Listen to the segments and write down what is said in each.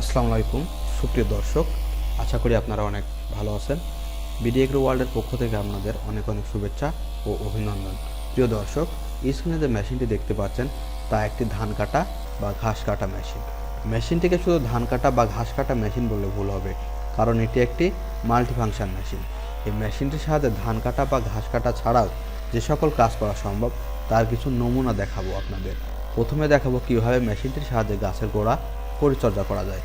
আসসালামু আলাইকুম, সুপ্রিয় দর্শক, আশা করি আপনারা অনেক ভালো আছেন। বিডিএগ্রো ওয়ার্ল্ডের পক্ষ থেকে আপনাদের অনেক অনেক শুভেচ্ছা ও অভিনন্দন। প্রিয় দর্শক স্ক্রিনে যে মেশিনটি দেখতে পাচ্ছেন, তা একটি ধান কাটা বা ঘাস কাটা মেশিন। মেশিনটিকে শুধু ধান কাটা বা ঘাস কাটা মেশিন বললে ভুল হবে, কারণ এটি একটি মাল্টিফাংশন মেশিন এই মেশিনটির সাহায্যে ধান কাটা বা ঘাস কাটা ছাড়াও যে সকল কাজ করা সম্ভব, তার কিছু নমুনা দেখাবো আপনাদের। প্রথমে দেখাবো কীভাবে মেশিনটির সাহায্যে গাছের গোড়া পরিচর্যা করা যায়।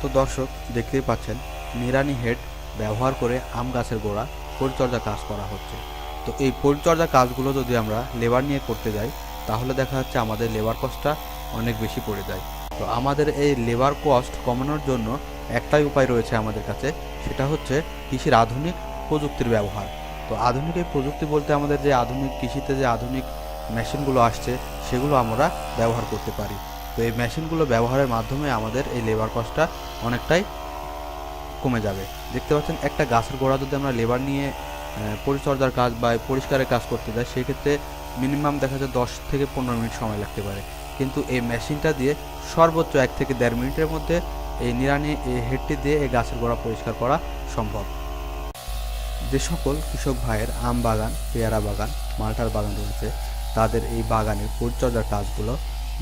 তো দর্শক, দেখতেই পাচ্ছেন নিরানি হেড ব্যবহার করে আম গাছের গোড়া পরিচর্যা কাজ করা হচ্ছে। তো এই পরিচর্যা কাজগুলো যদি আমরা লেবার নিয়ে করতে যাই, তাহলে দেখা যাচ্ছে আমাদের লেবার কস্টটা অনেক বেশি পড়ে যায়। তো আমাদের এই লেবার কস্ট কমানোর জন্য একটাই উপায় রয়েছে আমাদের কাছে, সেটা হচ্ছে কৃষির আধুনিক প্রযুক্তির ব্যবহার। তো আধুনিক এই প্রযুক্তি বলতে আমাদের যে আধুনিক কৃষিতে যে আধুনিক মেশিনগুলো আসছে, সেগুলো আমরা ব্যবহার করতে পারি। তো এই মেশিনগুলো ব্যবহারের মাধ্যমে আমাদের এই লেবার কস্টটা অনেকটাই কমে যাবে। দেখতে পাচ্ছেন, একটা গাছের গোড়া যদি আমরা লেবার নিয়ে পরিচর্যার কাজ বা পরিষ্কারের কাজ করতে যাই সেক্ষেত্রে মিনিমাম দেখা যায় দশ থেকে পনেরো মিনিট সময় লাগতে পারে। কিন্তু এই মেশিনটা দিয়ে সর্বোচ্চ এক থেকে দেড় মিনিটের মধ্যে এই নিরানি এই হেডটি দিয়ে এই গাছের গোড়া পরিষ্কার করা সম্ভব। যে সকল কৃষক ভাইয়ের আম বাগান, পেয়ারা বাগান, মালটার বাগান রয়েছে, তাদের এই বাগানের পরিচর্যার কাজগুলো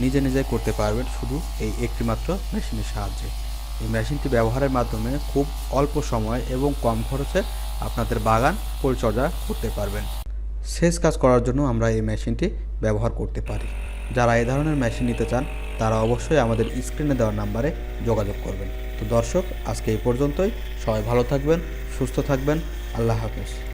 নিজে নিজে করতে পারবেন শুধু এই একটিমাত্র মেশিনের সাহায্যে। এই মেশিনটি ব্যবহারের মাধ্যমে খুব অল্প সময় এবং কম খরচে আপনাদের বাগান পরিচর্যা করতে পারবেন। সেচ কাজ করার জন্য আমরা এই মেশিনটি ব্যবহার করতে পারি। যারা এই ধরনের মেশিন নিতে চান, তারা অবশ্যই আমাদের স্ক্রিনে দেওয়া নাম্বারে যোগাযোগ করবেন। তো দর্শক, আজকে এই পর্যন্তই। সবাই ভালো থাকবেন, সুস্থ থাকবেন। আল্লাহ হাফেজ।